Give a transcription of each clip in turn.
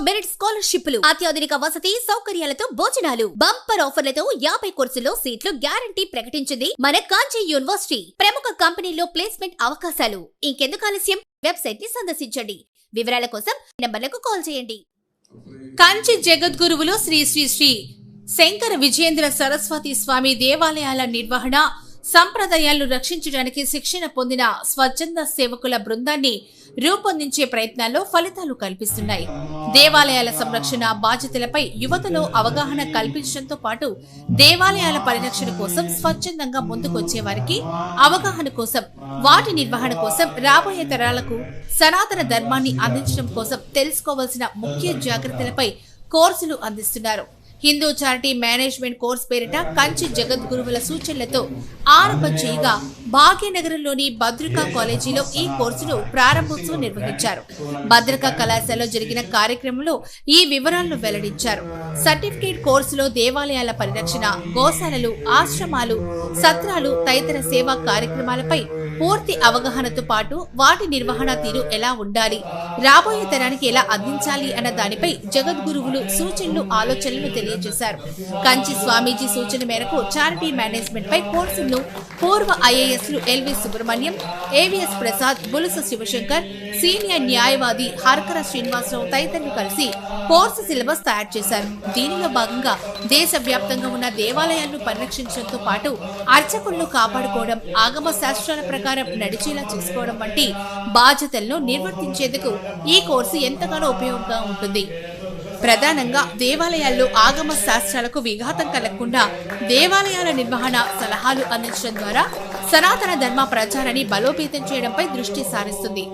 Merit స్కాలర్షిప్లు అత్యాధునిక వసతి సౌకర్యాలతో భోజనాలు బంపర్ ఆఫర్లతో యాభై కోర్సుల్లో సీట్లు గ్యారంటీ ప్రకటించింది మన కాంచీ యూనివర్సిటీ. ప్రముఖ కంపెనీలో ప్లేస్మెంట్ అవకాశాలు. ఇంకెందుకు ఆలస్యం? వెబ్సైట్ని సందర్శించండి. వివరాల కోసం నెంబర్లకు కాల్ చేయండి. కంచి జగద్గురువులు శ్రీ శ్రీ శ్రీ శంకర విజయేంద్ర సరస్వతి స్వామి దేవాలయాల నిర్వహణ సంప్రదాయాలను రక్షించడానికి శిక్షణ పొందిన స్వచ్ఛంద సేవకుల బృందాన్ని రూపొందించే ప్రయత్నాల్లో ఫలితాలు కల్పిస్తున్నాయి. దేవాలయాల సంరక్షణ బాధ్యతలపై యువతలో అవగాహన కల్పించడంతో పాటు దేవాలయాల పరిరక్షణ కోసం స్వచ్ఛందంగా ముందుకొచ్చే వారికి అవగాహన కోసం వాటి నిర్వహణ కోసం రాబోయే తరాలకు సనాతన ధర్మాన్ని అందించడం కోసం తెలుసుకోవాల్సిన ముఖ్య జాగ్రత్తలపై కోర్సులు అందిస్తున్నారు. హిందూ చారిటీ మేనేజ్మెంట్ కోర్స్ పేరిట కంచి జగద్గురువుల సూచనలతో ఆరంభం చేయగా భాగ్యనగరంలోని భద్రికా కాలేజీలో ఈ కోర్సును ప్రారంభోత్సవం నిర్వహించారు. భద్రకా కళాశాలలో జరిగిన కార్యక్రమంలో ఈ వివరాలను వెల్లడించారు. సర్టిఫికేట్ కోర్సులో దేవాలయాల పరిరక్షణ గోశాలలు ఆశ్రమాలు సత్రాలు తదితర సేవా కార్యక్రమాలపై పూర్తి అవగాహనతో పాటు వాటి నిర్వహణ తీరు ఎలా ఉండాలి? రాబోయే తరానికి ఎలా అందించాలి అన్న దానిపై జగద్గురువులు సూచనలు ఆలోచనలు తెలియజేశారు. కంచి స్వామీజీ సూచన మేరకు చారిటీ మేనేజ్మెంట్ పై కోర్సులను పూర్వ ఐఏఎస్లు L V Subrahmanyam A V S Prasad Bulusu Sivasankar senior న్యాయవాది హర్కర శ్రీనివాసరావు తదితరులు కలిసి కోర్సు సిలబస్ తయారు చేశారు. దీనిలో భాగంగా దేశవ్యాప్తంగా ఉన్న దేవాలయాలను పరిరక్షించడంతో పాటు అర్చకులను కాపాడుకోవడం ఆగమ శాస్త్రాల ప్రకారం నడిచేలా చూసుకోవడం వంటి బాధ్యతలను నిర్వర్తించేందుకు ఈ కోర్సు ఎంతగానో ఉపయోగంగా ఉంటుంది. ప్రధానంగా దేవాలయాల్లో ఆగమ శాస్త్రాలకు విఘాతం కలగకుండా దేవాలయాల నిర్వహణ సలహాలు అందించడం ద్వారా సనాతన ధర్మ ప్రచారాన్ని బలోపేతం చేయడంపై దృష్టి సారిస్తుంది.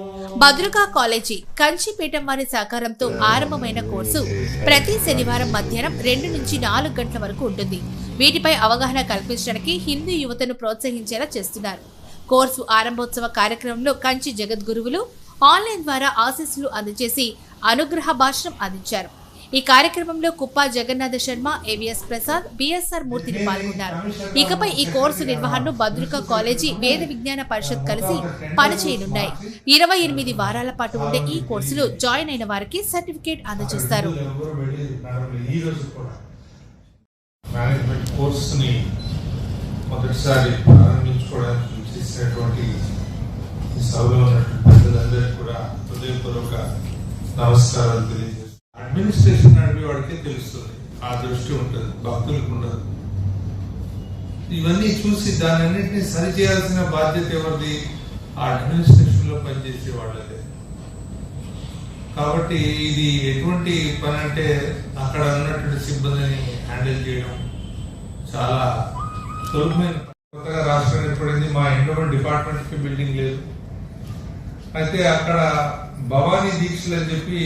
భద్రకా కాలేజీ కంచిపీఠం వారి సహకారంతో ఆరంభమైన కోర్సు ప్రతి శనివారం మధ్యాహ్నం రెండు నుంచి నాలుగు గంటల వరకు ఉంటుంది. వీటిపై అవగాహన కల్పించడానికి హిందూ యువతను ప్రోత్సహించేలా చేస్తున్నారు. కోర్సు ఆరంభోత్సవ కార్యక్రమంలో కంచి జగద్గురువులు ఆన్లైన్ ద్వారా ఆశీస్సులు అందజేసి అనుగ్రహ భాషణం అందించారు. ఈ కార్యక్రమంలో కుప్ప జగన్నాథ శర్మ ఏవిఎస్ ప్రసాద్ బిఎస్ఆర్ మూర్తిని పాల్గొన్నారు. ఇకపై ఈ కోర్సు నిర్వహణను భద్రిక కాలేజీ వేద విజ్ఞాన పరిషత్ కలిసి పనిచేయనున్నాయి. ఇరవై ఎనిమిది వారాల పాటు ఉండే ఈ కోర్సులో జాయిన్ అయిన వారికి సర్టిఫికేట్ అందజేస్తారు. ఈ మేనేజ్మెంట్ కోర్సుని మొదటిసారి ప్రారంభించుకోవడానికి చేసినటువంటి ఈ సభలో ఉన్నటువంటి పెద్దలందరికీ కూడా హృదయపూర్వక నమస్కారాలు తెలియజేస్తాను అడ్మినిస్ట్రేషన్ నడిపే వాడికే తెలుస్తుంది. ఆ దృష్టి ఉంటుంది భక్తులకు ఉండదు. ఇవన్నీ చూసి దాని అన్నింటినీ సరిచేయాల్సిన బాధ్యత ఎవరిది? ఆ అడ్మినిస్ట్రేషన్లో పనిచేసే వాళ్ళదే. కాబట్టి ఇది ఎటువంటి పని అంటే అక్కడ ఉన్నటువంటి సిబ్బందిని హ్యాండిల్ చేయడం చాలా సులభమైన కొత్తగా రాష్ట్రం ఏర్పడింది మా ఎండోమెంట్ డిపార్ట్మెంట్కి బిల్డింగ్ లేదు. అయితే అక్కడ భవానీ దీక్షలు అని చెప్పి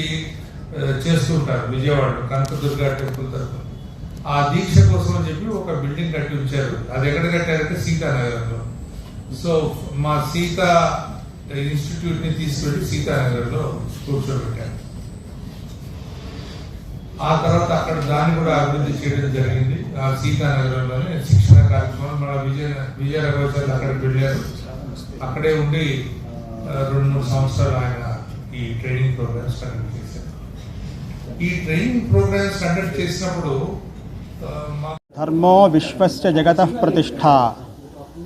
చేస్తుంటారు విజయవాడలో కనకదుర్గ టెంపుల్ తరఫున ఆ దీక్ష కోసం అని చెప్పి ఒక బిల్డింగ్ కట్టి ఉంచారు. అది ఎక్కడ కట్టారంటే సీతానగర్లో. సో మా సీత ఇన్స్టిట్యూట్ని సీతానగర్లో కూర్చోబెట్టారు. ఆ తర్వాత అక్కడ దాన్ని కూడా అభివృద్ధి చేయడం జరిగింది. ఆ సీతానగరంలోనే శిక్షణ కార్యక్రమం. మన విజయ విజయ రఘువచారి అక్కడికి వెళ్ళారు. అక్కడే ఉండి రెండు మూడు సంవత్సరాలు ఆయన ఈ ట్రైనింగ్ ప్రోగ్రామ్స్ కండక్ట్ చేశారు. ఈ ట్రైనింగ్ ప్రోగ్రామ్స్ కండక్ట్ చేసినప్పుడు ధర్మో విశ్వస్య జగత ప్రతిష్ట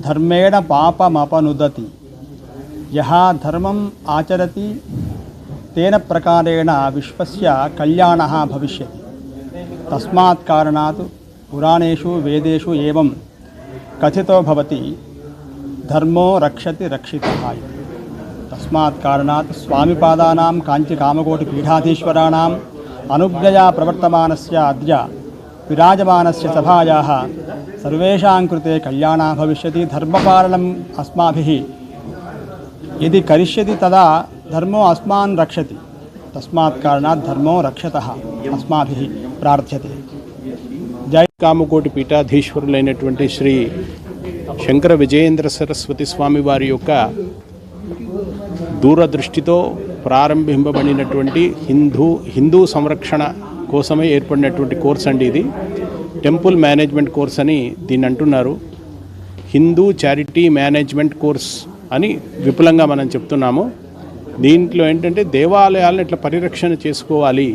ధర్మేణ పాపమపనుదతి. యహా ధర్మం ఆచరతి తేన ప్రకారేణ విశ్వస్య కళ్యాణ భవిష్యతి. తస్మాత్ కారణాత్ పురాణేషు వేదేషు ఏవం కథితో భవతి ధర్మో రక్షతి రక్షితः తస్మాత్ కారణాత్ స్వామిపాదానాం కాంచి కామకోటి పీఠాధీశ్వరాణం అనుగ్రయా ప్రవర్తమానస్య అద్య విరాజమానస్య సభాయా. సర్వేషాం కృతే కళ్యాణ భవిష్యతి ధర్మపాలనం అస్మాభి. ఇది కరిష్యతి తదా ధర్మో అస్మాన్ రక్షతి. తస్మాత్ కారణాత్ ధర్మో రక్షత. అస్మాభి ప్రార్థ్యతే జై కామకోటి పీఠాధీశ్వరులైనటువంటి శ్రీ శంకర విజయేంద్ర సరస్వతి స్వామి వారి యొక్క దూరదృష్టితో ప్రారంభింపబడినటువంటి హిందూ హిందూ సంరక్షణ కోసమే ఏర్పడినటువంటి కోర్స్ అండి ఇది. టెంపుల్ మేనేజ్మెంట్ కోర్స్ అని దీన్ని అంటున్నారు. హిందూ చారిటీ మేనేజ్మెంట్ కోర్స్ అని విపులంగా మనం చెప్తున్నాము. దీంట్లో ఏంటంటే దేవాలయాలను ఇట్లా పరిరక్షణ చేసుకోవాలి.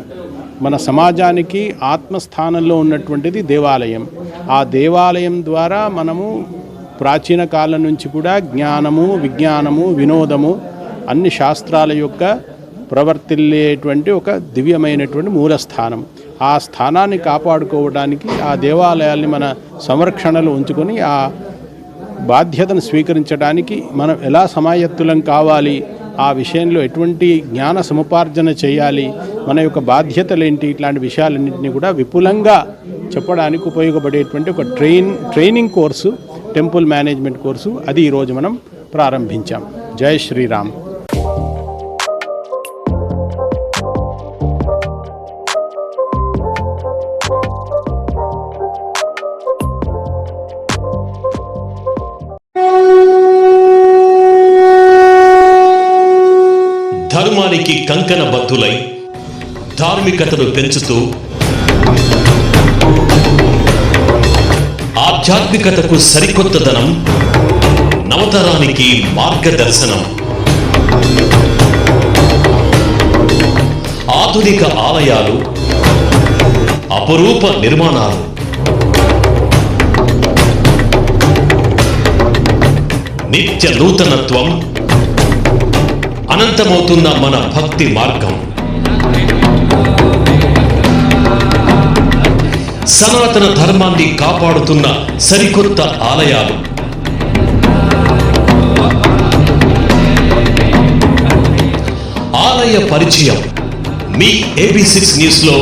మన సమాజానికి ఆత్మస్థానంలో ఉన్నటువంటిది దేవాలయం. ఆ దేవాలయం ద్వారా మనము ప్రాచీన కాలం నుంచి కూడా జ్ఞానము విజ్ఞానము వినోదము అన్ని శాస్త్రాల యొక్క ప్రవర్తిల్లేటువంటి ఒక దివ్యమైనటువంటి మూలస్థానం. ఆ స్థానాన్ని కాపాడుకోవడానికి ఆ దేవాలయాల్ని మన సంరక్షణలో ఉంచుకొని ఆ బాధ్యతను స్వీకరించడానికి మనం ఎలా సమాయత్తులం కావాలి ఆ విషయంలో ఎటువంటి జ్ఞాన సముపార్జన చేయాలి మన యొక్క బాధ్యతలు ఏంటి ఇట్లాంటి విషయాలన్నింటినీ కూడా విపులంగా చెప్పడానికి ఉపయోగపడేటువంటి ఒక train training course temple management course అది ఈరోజు మనం ప్రారంభించాం. జై శ్రీరామ్. ధర్మానికి కంకణ బద్దులై ధార్మికతను పెంచుతూ ఆధ్యాత్మికతకు సరికొత్తదనం నవతరానికి మార్గదర్శనం. ఆధునిక ఆలయాలు అపురూప నిర్మాణాలు. నిత్య నూతనత్వం ఉన్నతమవుతున్న మన భక్తి మార్గం. సనాతన ధర్మాన్ని కాపాడుతున్న సరికొత్త ఆలయాలు. ఆలయ పరిచయం మీ ఏబీ సిక్స్ న్యూస్లో